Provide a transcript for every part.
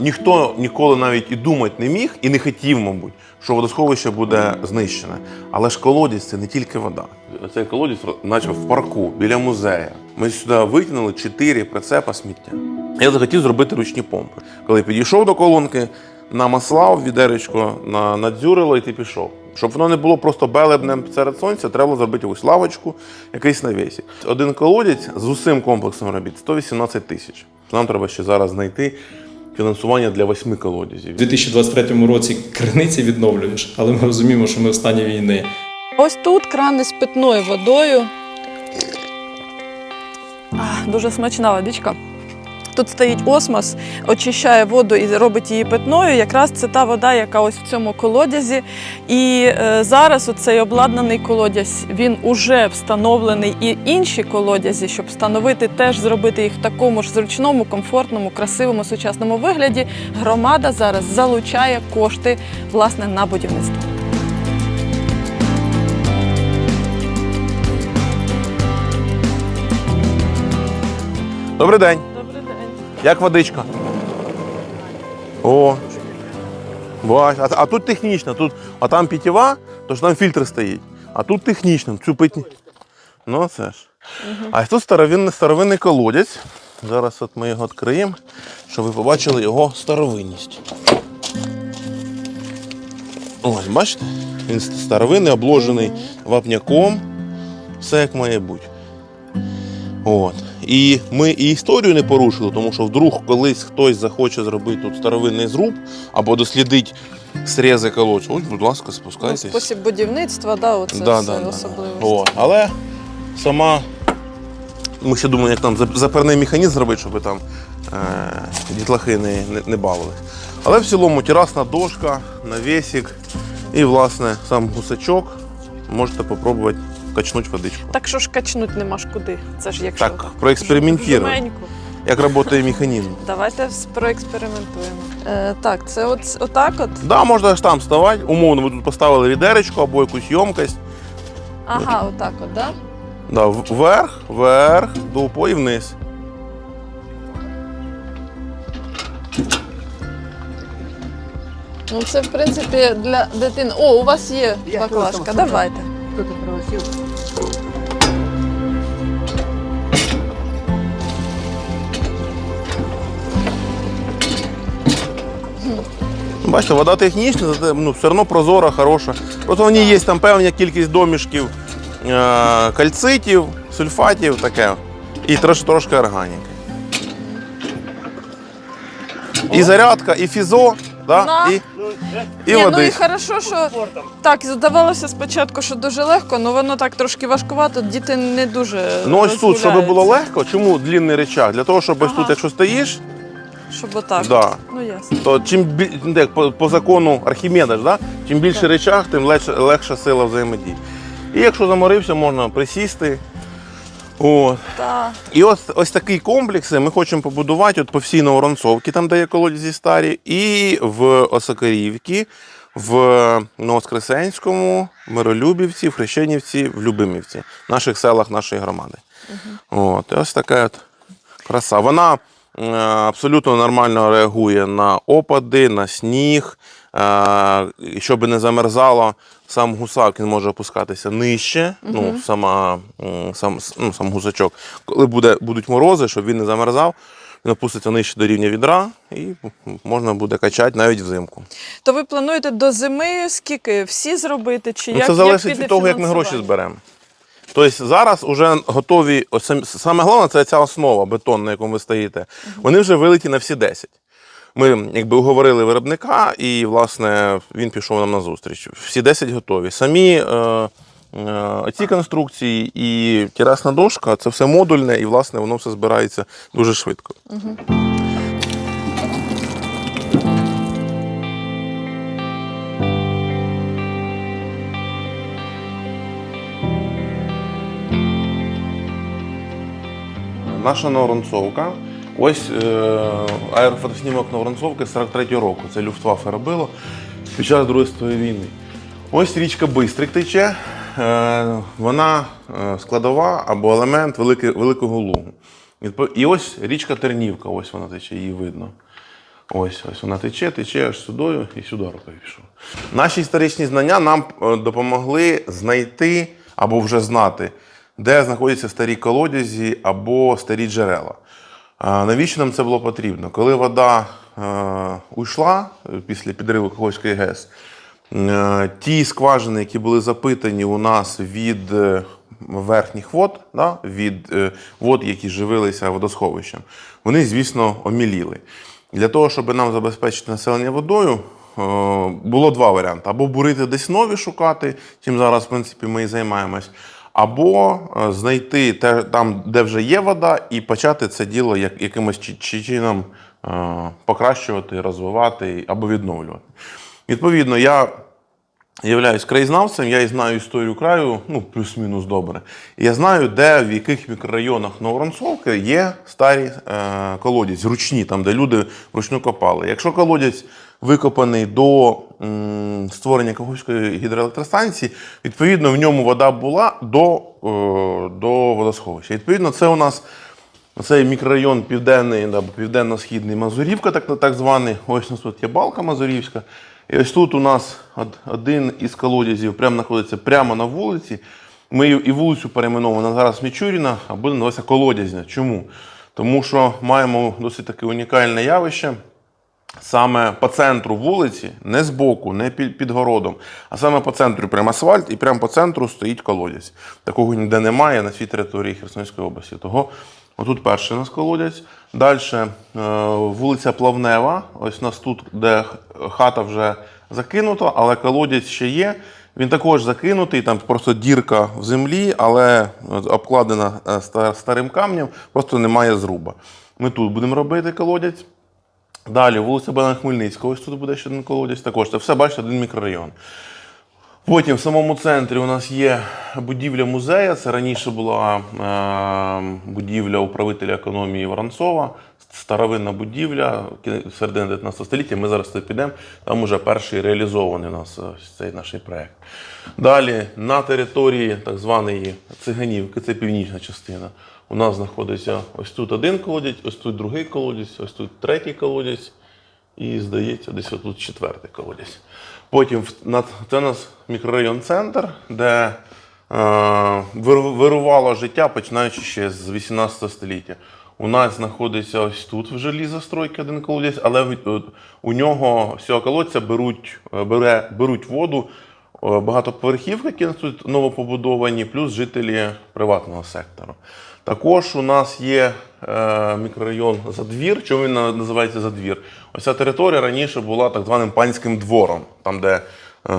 Ніхто ніколи навіть і думати не міг, і не хотів, мабуть, що водосховище буде знищене. Але ж колодязь це не тільки вода. Цей колодязь, наче в парку, біля музею. Ми сюди витягнули чотири прицепа сміття. Я захотів зробити ручні помпи. Коли підійшов до колонки, намаслав відеречко, на, надзюрило і ти пішов. Щоб воно не було просто белебнем серед сонця, треба зробити якусь лавочку, якийсь навісик. Один колодязь з усім комплексом робіт 118 тисяч. Нам треба ще зараз знайти фінансування для восьми колодязів. У 2023 році криниці відновлюєш, але ми розуміємо, що ми в стані війни. Ось тут крани з питною водою. Дуже смачна водичка. Тут стоїть осмос, очищає воду і робить її питною. Якраз це та вода, яка ось в цьому колодязі. І е, зараз оцей обладнаний колодязь він уже встановлений і інші колодязі, щоб встановити теж зробити їх в такому ж зручному, комфортному, красивому, сучасному вигляді. Громада зараз залучає кошти власне на будівництво. Добрий день. Як водичка? О. Бач, а, а тут технічно, тут, а там питєва, то ж там фільтр стоїть. А тут технічно, цю питні. Ну це ж. А тут старовинний, старовинний колодязь. Зараз от ми його відкриємо, щоб ви побачили його старовинність. Ось, бачите? Він старовинний, обложений вапняком. Все як має бути. От. І ми і історію не порушили, тому що вдруг колись хтось захоче зробити тут старовинний зруб або дослідить срези колодцю. Ось, будь ласка, Ну, спосіб будівництва, да, оце Да, все да, да, особливості. да. О, але сама. Ми ще думаємо, як там за- запірний механізм зробити, щоб там е, дітлахи не, не, не бавились. Але в цілому терасна дошка, навісик і, власне, сам гусачок. Можете спробувати качнути водичку. Так що ж качнуть нема ж куди. Це ж якщо Так, проекспериментуємо, жменьку. як працює механізм. Давайте с- проекспериментуємо. Е, так, це от, отак от. Да, можна аж там вставати. Умовно, ви тут поставили відеречко або якусь ємкость. Ага, отак от, да? Да, в- вверх, вверх, до упо і вниз. Ну це в принципі для дитини. О, у вас є баклажка. Давайте. Кто-то просил. Бачите, вода технічна, зате ну, все одно прозора, хороша. Просто в ній є там певна кількість домішків е- кальцитів, сульфатів, таке. І трошки, трошки органіки. І зарядка, і фізо, да? На. і, і Ні, ну і хорошо, що так, здавалося спочатку, що дуже легко, але воно так трошки важкувато, діти не дуже. Ну ось тут, щоб було легко, чому длінний речах? Для того, щоб ось тут, якщо стоїш, Щоб отак. Да. Ну ясно. то чим бі- ну, по, по закону Архімеда, ж, да? чим більше речах, тим легше, легша сила взаємодії. І якщо заморився, можна присісти. От. Так. І ось, ось такий комплекс ми хочемо побудувати от по всій Новоронцовці, там де є колодязі старі, і в Осакарівці, в Новоскресенському, Миролюбівці, в Хрещенівці, в Любимівці, в наших селах нашої громади. От, і ось така от краса. Вона абсолютно нормально реагує на опади, на сніг. Е, щоб не замерзало, сам гусак він може опускатися нижче. Ну, сама, сам, ну, сам гусачок. Коли буде, будуть морози, щоб він не замерзав, він опуститься нижче до рівня відра і можна буде качати навіть взимку. То ви плануєте до зими скільки всі зробити? Чи Ну, як це залежить як від того, як ми гроші зберемо. Тобто зараз вже готові, саме головне це ця основа, бетон, на якому ви стоїте. Вони вже вилиті на всі 10. Ми якби уговорили виробника, і власне він пішов нам на зустріч. Всі 10 готові. Самі е, е, ці конструкції і терасна дошка це все модульне, і власне воно все збирається дуже швидко. Наша Новоронцовка. Ось е, аерофотоснімок Новоронцовки 43-го року. Це Люфтваффе робило під час Другої світової війни. Ось річка Бистрик тече. Е, вона е, складова або елемент велики, Великого Лугу. І ось річка Тернівка, ось вона тече, її видно. Ось, ось вона тече, тече аж сюдою і сюди рукою пішов. Наші історичні знання нам е, допомогли знайти або вже знати, де знаходяться старі колодязі або старі джерела. Навіщо нам це було потрібно? Коли вода е, уйшла е, після підриву Каховської ГЕС, е, ті скважини, які були запитані у нас від верхніх вод, від вод, які живилися водосховищем, вони, звісно, оміліли. Для того, щоб нам забезпечити населення водою, було два варіанти: або бурити десь нові шукати, чим зараз, в принципі, ми і займаємось, або е, знайти те, там, де вже є вода, і почати це діло як, якимось чи- чи- чином е, покращувати, розвивати або відновлювати. Відповідно, я являюсь краєзнавцем, я і знаю історію краю, ну, плюс-мінус добре. Я знаю, де, в яких мікрорайонах Новоронцовки є старі е, колодязі, ручні, там, де люди вручну копали. Якщо колодязь викопаний до створення Каховської гідроелектростанції, відповідно, в ньому вода була до, е, до водосховища. Відповідно, це у нас цей мікрорайон південний, да, південно-східний Мазурівка, так, так званий. Ось у нас тут є балка Мазурівська. І ось тут у нас один із колодязів прямо знаходиться прямо на вулиці. Ми і вулицю перейменовано зараз Мічуріна, а буде називатися Колодязня. Чому? Тому що маємо досить таке унікальне явище. Саме по центру вулиці, не збоку, не під, городом, а саме по центру прямо асфальт, і прямо по центру стоїть колодязь. Такого ніде немає на всій території Херсонської області. Того отут перший у нас колодязь. Далі е, вулиця Плавнева. Ось у нас тут, де хата вже закинута, але колодязь ще є. Він також закинутий, там просто дірка в землі, але обкладена е, старим камнем, просто немає зруба. Ми тут будемо робити колодязь. Далі, вулиця Богдана Хмельницького, ось тут буде ще один колодязь. Також це все, бачите, один мікрорайон. Потім в самому центрі у нас є будівля музею. Це раніше була е, будівля управителя економії Воронцова, старовинна будівля середини 19 століття. Ми зараз туди підемо. Там уже перший реалізований у нас цей наш проект. Далі на території так званої Циганівки, це північна частина. У нас знаходиться ось тут один колодязь, ось тут другий колодязь, ось тут третій колодязь. І, здається, десь отут четвертий колодязь. Потім це у нас мікрорайон центр, де е, вирувало життя, починаючи ще з 18 століття. У нас знаходиться ось тут в жилі застройки один колодязь, але у нього з цього колодця беруть, е, бере, беруть воду е, багатоповерхівки, які тут новопобудовані, плюс жителі приватного сектору. Також у нас є е, мікрорайон Задвір. Чому він називається Задвір? Ось ця територія раніше була так званим панським двором, там, де е,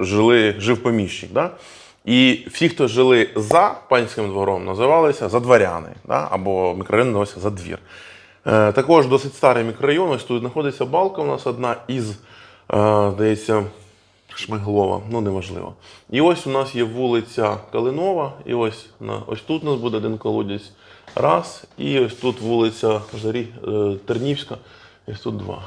жили, жив поміщик. Да? І всі, хто жили за панським двором, називалися задворяни, да? або мікрорайон називався Задвір. Е, також досить старий мікрорайон. Ось тут знаходиться балка у нас одна із, здається, Шмиглова, ну неважливо. І ось у нас є вулиця Калинова, і ось, на, ось тут у нас буде один колодязь. Раз, і ось тут вулиця Зарі, е, Тернівська, і ось тут два.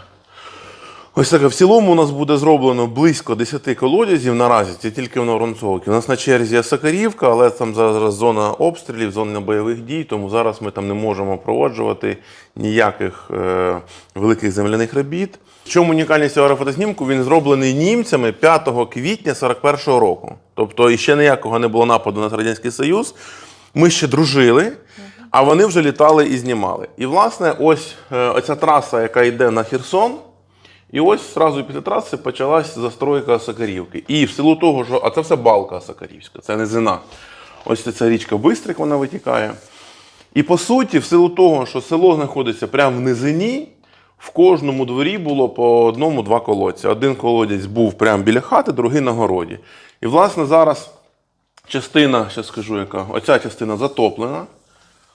Ось так, в цілому у нас буде зроблено близько 10 колодязів наразі, це тільки в Воронцовці. У нас на черзі Сакарівка, але там зараз зона обстрілів, зона бойових дій, тому зараз ми там не можемо проводжувати ніяких е, великих земляних робіт. В чому унікальність цього фотознімку? Він зроблений німцями 5 квітня 41-го року. Тобто іще ніякого не було нападу на Радянський Союз. Ми ще дружили, а вони вже літали і знімали. І, власне, ось е, оця траса, яка йде на Херсон. І ось зразу після траси почалась застройка Сакарівки. І в силу того, що. А це все балка Сакарівська, це низина. Ось ця річка Бистрик, вона витікає. І по суті, в силу того, що село знаходиться прямо в низині, в кожному дворі було по одному-два колодця. Один колодязь був прямо біля хати, другий на городі. І, власне, зараз частина, ще скажу, яка, оця частина затоплена.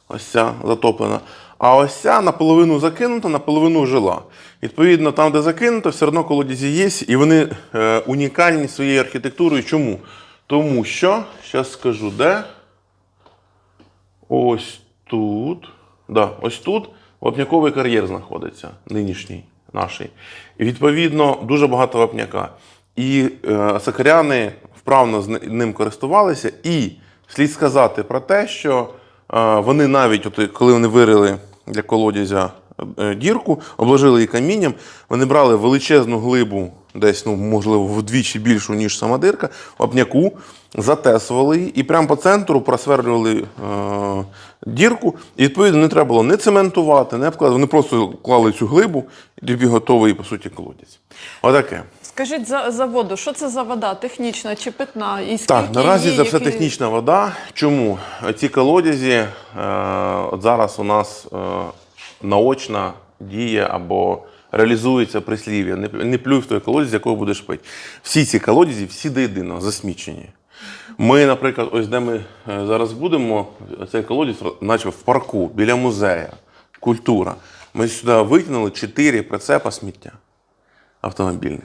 Ось ця затоплена. А ось ця наполовину закинута, наполовину жила. Відповідно, там, де закинуто, все одно колодязі є, і вони е, унікальні своєю архітектурою. Чому? Тому що, зараз скажу, де. Ось тут. Да, ось тут вапняковий кар'єр знаходиться, нинішній наш. І відповідно дуже багато вапняка. І е, сакаряни вправно з ним користувалися. І слід сказати про те, що вони навіть, от, коли вони вирили для колодязя е, дірку, обложили її камінням. Вони брали величезну глибу, десь, ну, можливо, вдвічі більшу, ніж сама дирка, вапняку, затесували її і прямо по центру просверлювали е, дірку. І відповідно не треба було не цементувати, не обкладати. Вони просто клали цю глибу, і тобі готовий, по суті, колодязь. Отаке. Скажіть за, за воду, що це за вода? Технічна чи питна? І скільки Так, наразі її, це все який- технічна вода. Чому? Ці колодязі е, от зараз у нас е, наочна діє або реалізується прислів'я. Не, не плюй в той колодязь, з якого будеш пити. Всі ці колодязі, всі до єдиного засмічені. Ми, наприклад, ось де ми е, зараз будемо, цей колодязь, наче в парку, біля музею, культура. Ми сюди витягнули 4 прицепа сміття автомобільних.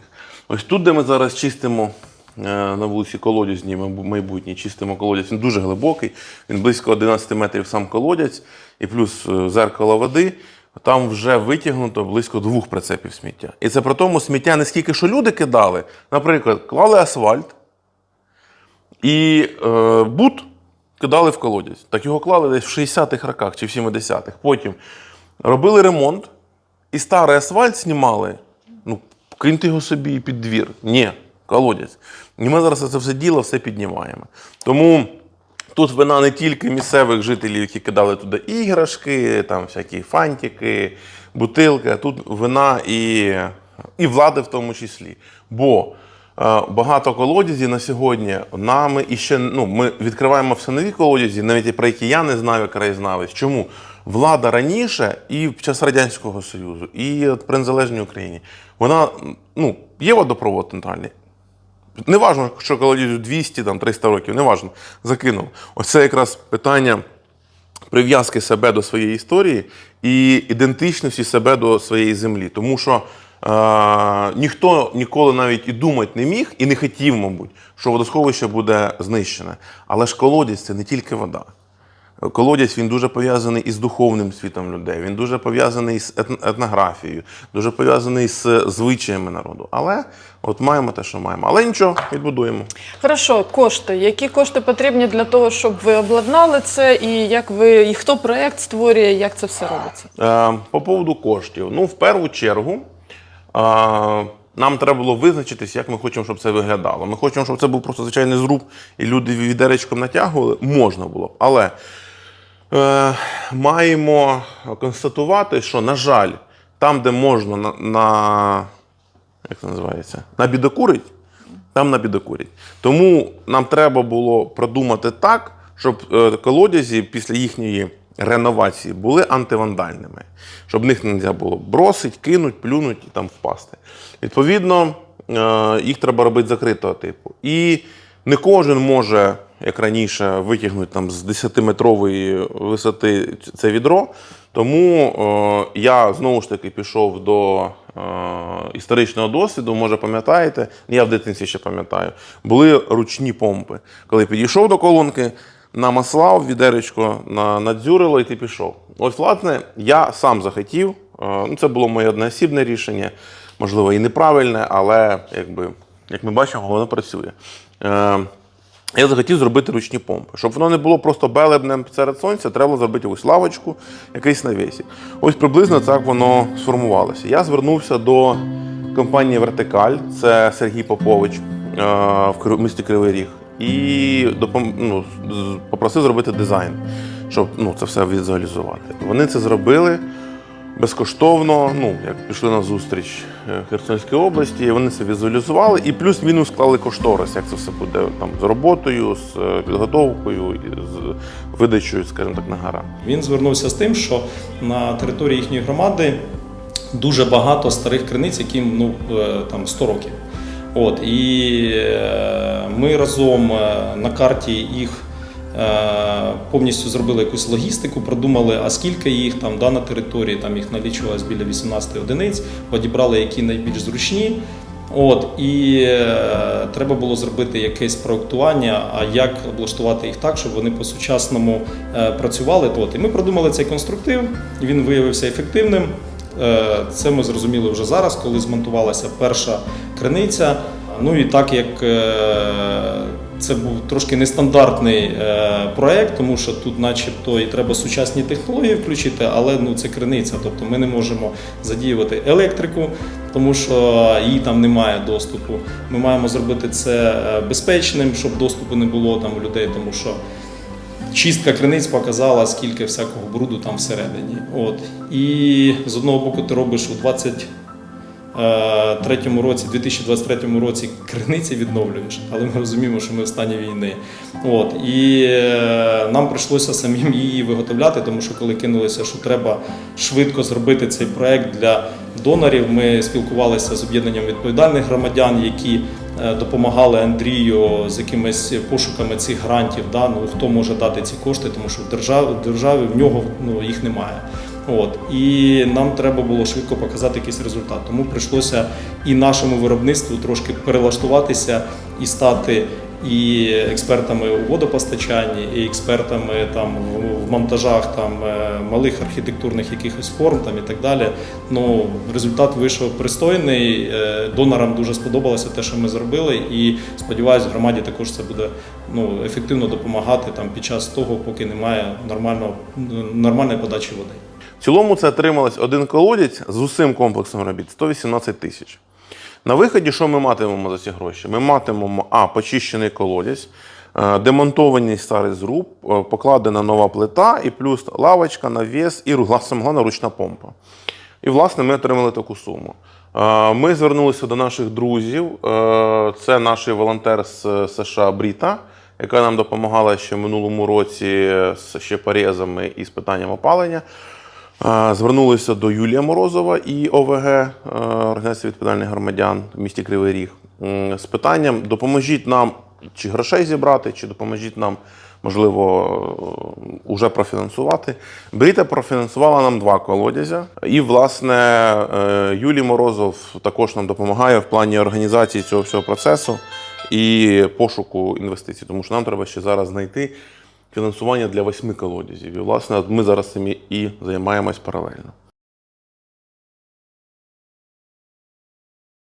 Ось тут, де ми зараз чистимо е, на вулиці колодязні, майбу- майбутній, чистимо колодязь, він дуже глибокий, він близько 11 метрів сам колодязь, і плюс е, зеркало води. Там вже витягнуто близько двох прицепів сміття. І це при тому сміття не скільки, що люди кидали. Наприклад, клали асфальт і е, бут кидали в колодязь. Так його клали десь в 60-х роках чи в 70-х. Потім робили ремонт і старий асфальт знімали. Ну, киньте його собі під двір. Ні, колодязь. І ми зараз це все діло все піднімаємо. Тому тут вина не тільки місцевих жителів, які кидали туди іграшки, там всякі фантики, бутилки, тут вина і, і влади в тому числі. Бо е, багато колодязів на сьогодні нами і ще ну, ми відкриваємо все нові колодязі, навіть про які я не знаю, краєзнавець. Чому? Влада раніше і в час Радянського Союзу, і при незалежній Україні, вона ну, є водопровод центральний. Не важно, що колодязю 200, там, 300 років, не важно, закинув. Ось це якраз питання прив'язки себе до своєї історії і ідентичності себе до своєї землі. Тому що е, ніхто ніколи навіть і думати не міг, і не хотів, мабуть, що водосховище буде знищене. Але ж колодязь це не тільки вода. Колодязь він дуже пов'язаний із духовним світом людей, він дуже пов'язаний з етнографією, дуже пов'язаний з звичаями народу. Але от маємо те, що маємо. Але нічого, відбудуємо. Хорошо, кошти. Які кошти потрібні для того, щоб ви обладнали це, і як ви і хто проект створює, як це все робиться? Е, По поводу коштів. Ну, в першу чергу, е, нам треба було визначитись, як ми хочемо, щоб це виглядало. Ми хочемо, щоб це був просто звичайний зруб, і люди відеречком натягували. Можна було. б. Але е, маємо констатувати, що, на жаль, там, де можна на, на як це називається, набідокурить, там набідокурять. Тому нам треба було продумати так, щоб е, колодязі після їхньої реновації були антивандальними, щоб них не можна було бросить, кинуть, плюнуть і там впасти. Відповідно, е, їх треба робити закритого типу. І не кожен може, як раніше, витягнути там з 10-метрової висоти це відро. Тому е, я знову ж таки пішов до е, історичного досвіду. Може, пам'ятаєте, я в дитинстві ще пам'ятаю, були ручні помпи. Коли підійшов до колонки, намаслав відеречко, на, надзюрило, і ти пішов. Ось, власне, я сам захотів. е, ну, це було моє одноосібне рішення, можливо, і неправильне, але якби, як ми бачимо, воно працює. Я захотів зробити ручні помпи. Щоб воно не було просто белебнем серед сонця, треба було зробити якусь лавочку, якийсь навісик. Ось приблизно так воно сформувалося. Я звернувся до компанії Вертикаль, це Сергій Попович е, в місті Кривий Ріг, і ну, попросив зробити дизайн, щоб ну, це все візуалізувати. Вони це зробили безкоштовно, ну, як пішли на зустріч е, Херсонській області, вони це візуалізували і плюс-мінус склали кошторис, як це все буде там з роботою, з е, підготовкою, з видачею, скажімо так, на гора. Він звернувся з тим, що на території їхньої громади дуже багато старих криниць, яким ну, е, там 100 років. От, і ми разом на карті їх повністю зробили якусь логістику, продумали, а скільки їх там да, на території, там їх налічувалось біля 18 одиниць, підібрали, які найбільш зручні. От, і е, треба було зробити якесь проектування, а як облаштувати їх так, щоб вони по-сучасному е, працювали. От, і ми продумали цей конструктив, він виявився ефективним. Е, це ми зрозуміли вже зараз, коли змонтувалася перша криниця. Ну і так як е, це був трошки нестандартний е, проект, тому що тут, начебто, і треба сучасні технології включити, але ну це криниця. Тобто ми не можемо задіювати електрику, тому що їй там немає доступу. Ми маємо зробити це е, безпечним, щоб доступу не було там у людей, тому що. Чистка криниць показала, скільки всякого бруду там всередині. От. І з одного боку ти робиш у 23 році, 2023 році криниці відновлюєш, але ми розуміємо, що ми в стані війни. От. І е, нам прийшлося самим її виготовляти, тому що коли кинулися, що треба швидко зробити цей проект для донорів, ми спілкувалися з об'єднанням відповідальних громадян, які е, допомагали Андрію з якимись пошуками цих грантів. Да? Ну, хто може дати ці кошти, тому що в державі в нього ну, їх немає. От. І нам треба було швидко показати якийсь результат. Тому прийшлося і нашому виробництву трошки перелаштуватися і стати і експертами у водопостачанні, і експертами там в- монтажах там е, малих архітектурних якихось форм там і так далі. Ну результат вийшов пристойний. Е, Донорам дуже сподобалося те, що ми зробили, і сподіваюся, громаді також це буде ну ефективно допомагати там під час того, поки немає нормального нормальної подачі води. В цілому це отрималось один колодязь з усім комплексом робіт 118 тисяч. На виході, що ми матимемо за ці гроші? Ми матимемо А, почищений колодязь, е, демонтований старий зруб, е, покладена нова плита, і плюс лавочка, навіс і ру- ручна помпа. І, власне, ми отримали таку суму. Е, Ми звернулися до наших друзів. Це наш волонтер з США Бріта, яка нам допомагала ще в минулому році з ще порізами і з питанням опалення. Звернулися до Юлія Морозова і ОВГ е, Організація відповідальних громадян в місті Кривий Ріг з питанням: допоможіть нам чи грошей зібрати, чи допоможіть нам, можливо, е, уже профінансувати. Бріта профінансувала нам два колодязя. І, власне, е, Юлій Морозов також нам допомагає в плані організації цього всього процесу і пошуку інвестицій, тому що нам треба ще зараз знайти фінансування для восьми колодязів. І, власне, ми зараз цим і займаємось паралельно.